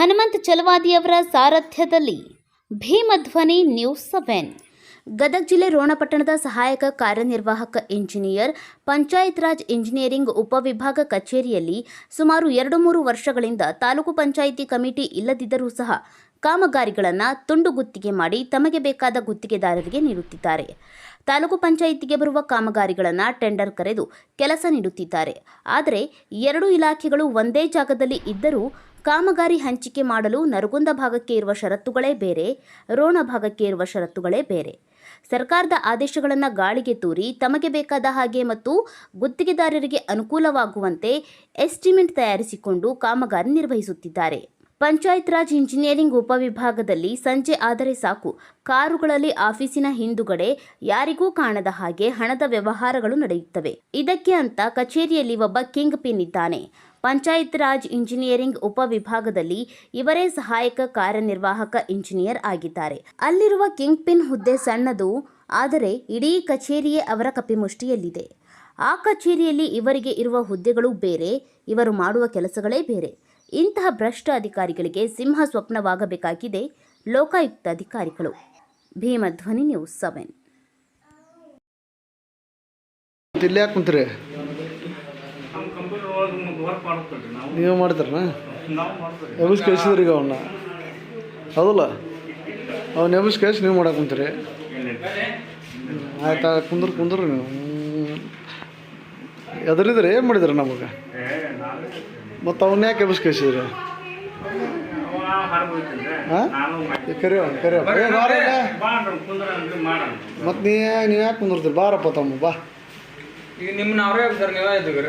ಹನುಮಂತ್ ಚಲವಾದಿಯವರ ಸಾರಥ್ಯದಲ್ಲಿ ಭೀಮಧ್ವನಿ news seven. Gadag ಜಿಲ್ಲೆ ರೋಣಪಟ್ಟಣದ ಸಹಾಯಕ ಕಾರ್ಯನಿರ್ವಾಹಕ ಇಂಜಿನಿಯರ್ ಪಂಚಾಯತ್ ರಾಜ್ ಇಂಜಿನಿಯರಿಂಗ್ ಉಪವಿಭಾಗ ಕಚೇರಿಯಲ್ಲಿ ಸುಮಾರು ಎರಡು ಮೂರು ವರ್ಷಗಳಿಂದ ತಾಲೂಕು ಪಂಚಾಯಿತಿ ಕಮಿಟಿ ಇಲ್ಲದಿದ್ದರೂ ಸಹ ಕಾಮಗಾರಿಗಳನ್ನು ತುಂಡು ಗುತ್ತಿಗೆ ಮಾಡಿ ತಮಗೆ ಬೇಕಾದ ಗುತ್ತಿಗೆದಾರರಿಗೆ ನೀಡುತ್ತಿದ್ದಾರೆ. ತಾಲೂಕು ಪಂಚಾಯಿತಿಗೆ ಬರುವ ಕಾಮಗಾರಿಗಳನ್ನು ಟೆಂಡರ್ ಕರೆದು ಕೆಲಸ ನೀಡುತ್ತಿದ್ದಾರೆ. ಆದರೆ ಎರಡು ಇಲಾಖೆಗಳು ಒಂದೇ ಜಾಗದಲ್ಲಿ ಇದ್ದರೂ ಕಾಮಗಾರಿ ಹಂಚಿಕೆ ಮಾಡಲು ನರಗುಂದ ಭಾಗಕ್ಕೆ ಇರುವ ಷರತ್ತುಗಳೇ ಬೇರೆ, ರೋಣ ಭಾಗಕ್ಕೆ ಇರುವ ಷರತ್ತುಗಳೇ ಬೇರೆ. ಸರ್ಕಾರದ ಆದೇಶಗಳನ್ನು ಗಾಳಿಗೆ ತೂರಿ ತಮಗೆ ಬೇಕಾದ ಹಾಗೆ ಮತ್ತು ಗುತ್ತಿಗೆದಾರರಿಗೆ ಅನುಕೂಲವಾಗುವಂತೆ ಎಸ್ಟಿಮೇಟ್ ತಯಾರಿಸಿಕೊಂಡು ಕಾಮಗಾರಿ ನಿರ್ವಹಿಸುತ್ತಿದ್ದಾರೆ. ಪಂಚಾಯತ್ ರಾಜ್ ಇಂಜಿನಿಯರಿಂಗ್ ಉಪವಿಭಾಗದಲ್ಲಿ ಸಂಜೆ ಆದರೆ ಸಾಕು. ಕಾರುಗಳಲ್ಲಿ ಆಫೀಸಿನ ಹಿಂದುಗಡೆ ಯಾರಿಗೂ ಕಾಣದ ಹಾಗೆ ಹಣದ ವ್ಯವಹಾರಗಳು ನಡೆಯುತ್ತವೆ. ಇದಕ್ಕೆ ಅಂತ ಕಚೇರಿಯಲ್ಲಿ ಒಬ್ಬ ಕಿಂಗ್ ಪಿನ್ ಇದ್ದಾನೆ. ಪಂಚಾಯತ್ ರಾಜ್ ಇಂಜಿನಿಯರಿಂಗ್ ಉಪವಿಭಾಗದಲ್ಲಿ ಇವರೇ ಸಹಾಯಕ ಕಾರ್ಯನಿರ್ವಾಹಕ ಇಂಜಿನಿಯರ್ ಆಗಿದ್ದಾರೆ. ಅಲ್ಲಿರುವ ಕಿಂಗ್ ಪಿನ್ ಹುದ್ದೆ ಸಣ್ಣದು, ಆದರೆ ಇಡೀ ಕಚೇರಿಯೇ ಅವರ ಕಪಿಮುಷ್ಟಿಯಲ್ಲಿದೆ. ಆ ಕಚೇರಿಯಲ್ಲಿ ಇವರಿಗೆ ಇರುವ ಹುದ್ದೆಗಳು ಬೇರೆ, ಇವರು ಮಾಡುವ ಕೆಲಸಗಳೇ ಬೇರೆ. ಇಂತಹ ಭ್ರಷ್ಟ ಅಧಿಕಾರಿಗಳಿಗೆ ಸಿಂಹ ಸ್ವಪ್ನವಾಗಬೇಕಾಗಿದೆ ಲೋಕಾಯುಕ್ತ ಅಧಿಕಾರಿಗಳು. Bhimadhwani news seven. ಕುಂತೀರಿ? ನಾವು ಮಾಡ್ತಾರನ? ಕಳಿಸಿದ್ರಿ ಈಗ ಅವನ್ನ ಹೌದಲ್ಲ? ಅವ್ನ ಎಬ್ಬಿಸ್ ಕಳಿಸಿ ನೀವು ಮಾಡಕ್ಕೆ ಕುಂತೀರಿ. ಆಯ್ತಾ ಕುಂದ್ರ ಕುಂದ್ರ ನೀವು. ಎದರಿದ್ರೆ ಏನು ಮಾಡಿದ್ರಿ ನಮಗೆ? ಮತ್ತು ಅವನ್ನ ಯಾಕೆ ಎಬ್ಬಿಸ್ ಕಳಿಸಿದ್ರಿ? ಅವ ಹೊರಗೆ ಹೋಗ್ತಿದ್ರೆ ಹಾಂ ನಾನು ಮಾಡಿ ಕರಿ ಕರಿ ಏ ಬಾರಲ್ಲ ಮಾಡೋಣ ಕುಂದ್ರ ಅಂದ್ರೆ ಮಾಡೋಣ ಮತ್ತು ನೀ ನೀವು ಯಾಕೆ ಕುಂದಿರ್ತೀರಿ ಬಾರಪ್ಪ ತಮ್ಮ ಬಾ. ಈಗ ನಿಮ್ಮನ್ನ ಅವರೇ ಸರ್ ನೀವೇ ಇದ್ದೀವಿ